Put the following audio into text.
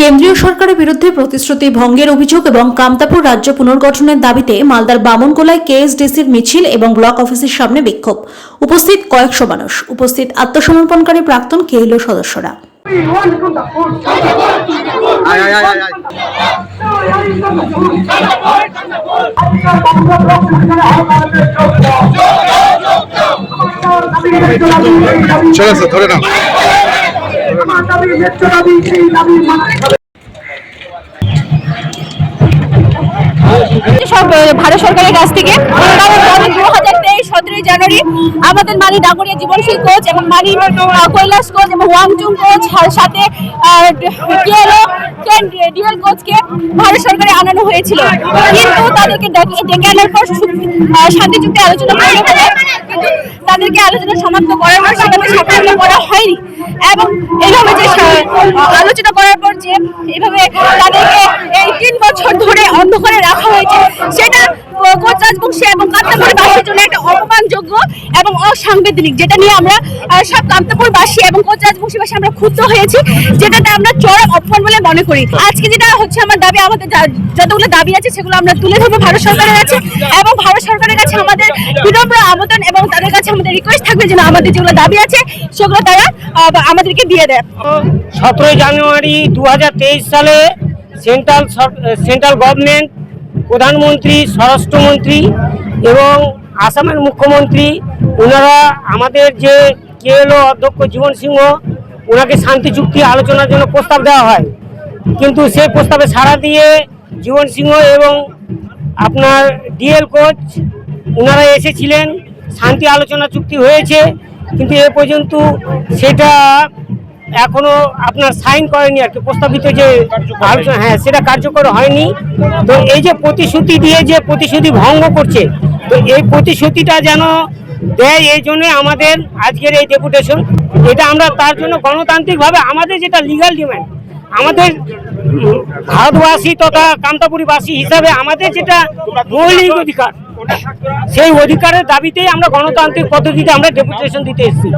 কেন্দ্রীয় সরকারের বিরুদ্ধে প্রতিশ্রুতি ভঙ্গের অভিযোগ এবং কামতাপুর রাজ্য পুনর্গঠনের দাবিতে মালদার বামনগোলায় কেএসডিসির মিছিল এবং ব্লক অফিসের সামনে বিক্ষোভ। উপস্থিত কয়েকশো মানুষ। উপস্থিত আত্মসমর্পণকারী প্রাক্তন কেএলও সদস্যরা আয় আয় আয় আয় জয় কান্দাপুর আপনার বাংলা ব্লক সেখানে আহ্বানের যোগ্য চলে আসো ধরে নাও সব ভারত সরকারের কাছ থেকে। দু হাজার সতেরোই জানুয়ারি আমাদের মানি ডাকুরিয়া জীবনশীল কোচ এবং মানি কৈলাস কোচ এবং ওয়াংচুং কোচ সাথে ডিএল কোচকে ভারত সরকারে আনানো হয়েছিল। কিন্তু তাদেরকে ডেকে আনার পর শান্তি চুক্তি আলোচনা করা হবে কিন্তু তাদেরকে আলোচনা সমাপ্ত করার পর সেখানে করা হয়নি। এবং এইভাবে যে আলোচনা করার পর যে এইভাবে তাদেরকে এই তিন বছর ধরে অন্ধকারে রাখা হয়েছে, সেটা রাজবংশী এবং কান্তাপুরবাসীর জন্য একটা অপমানযোগ্য এবং অসাংবিধানিক, যেটা নিয়ে আমরা সব কান্তাপুরবাসী এবং কোচ রাজবংশীবাসী আমরা ক্ষুব্ধ হয়েছি, যেটাতে আমরা চরম অপমান বলে মনে করি। আজকে যেটা হচ্ছে আমার দাবি, আমাদের যতগুলো দাবি আছে সেগুলো আমরা তুলে ধরবো ভারত সরকারের কাছে এবং ভারত সরকারের কাছে আমাদের বিনম্র আবেদন এবং তাদের কাছে আমাদের রিকোয়েস্ট থাকবে যেন আমাদের যেগুলো দাবি আছে সেগুলো তারা আমাদেরকে দিয়ে দেয়। সতেরোই জানুয়ারি দু হাজার তেইশ সালে সেন্ট্রাল সেন্ট্রাল গভর্নমেন্ট প্রধানমন্ত্রী, স্বরাষ্ট্রমন্ত্রী এবং আসামের মুখ্যমন্ত্রী ওনারা আমাদের যে কেএলও অধ্যক্ষ জীবন সিংহ ওনাকে শান্তি চুক্তি আলোচনার জন্য প্রস্তাব দেওয়া হয়। কিন্তু সেই প্রস্তাবে সাড়া দিয়ে জীবন সিংহ এবং আপনার ডিএল কোচ ওনারা এসেছিলেন, শান্তি আলোচনা চুক্তি হয়েছে, কিন্তু এ পর্যন্ত সেটা এখনও আপনার সাইন করেনি আর কি, প্রস্তাবিত যে হ্যাঁ সেটা কার্যকর হয়নি। তো এই যে প্রতিশ্রুতি দিয়ে যে প্রতিশ্রুতি ভঙ্গ করছে, তো এই প্রতিশ্রুতিটা যেন দেয় এই জন্য আমাদের আজকের এই ডেপুটেশন। এটা আমরা তার জন্য গণতান্ত্রিকভাবে আমাদের যেটা লিগাল ডিমান্ড আমাদের ভারতবাসী তথা কামতাপুরীবাসী হিসাবে আমাদের যেটা মৌলিক অধিকার, সেই অধিকারের দাবিতেই আমরা গণতান্ত্রিক পদ্ধতিতে আমরা ডেপুটেশন দিতে এসেছি।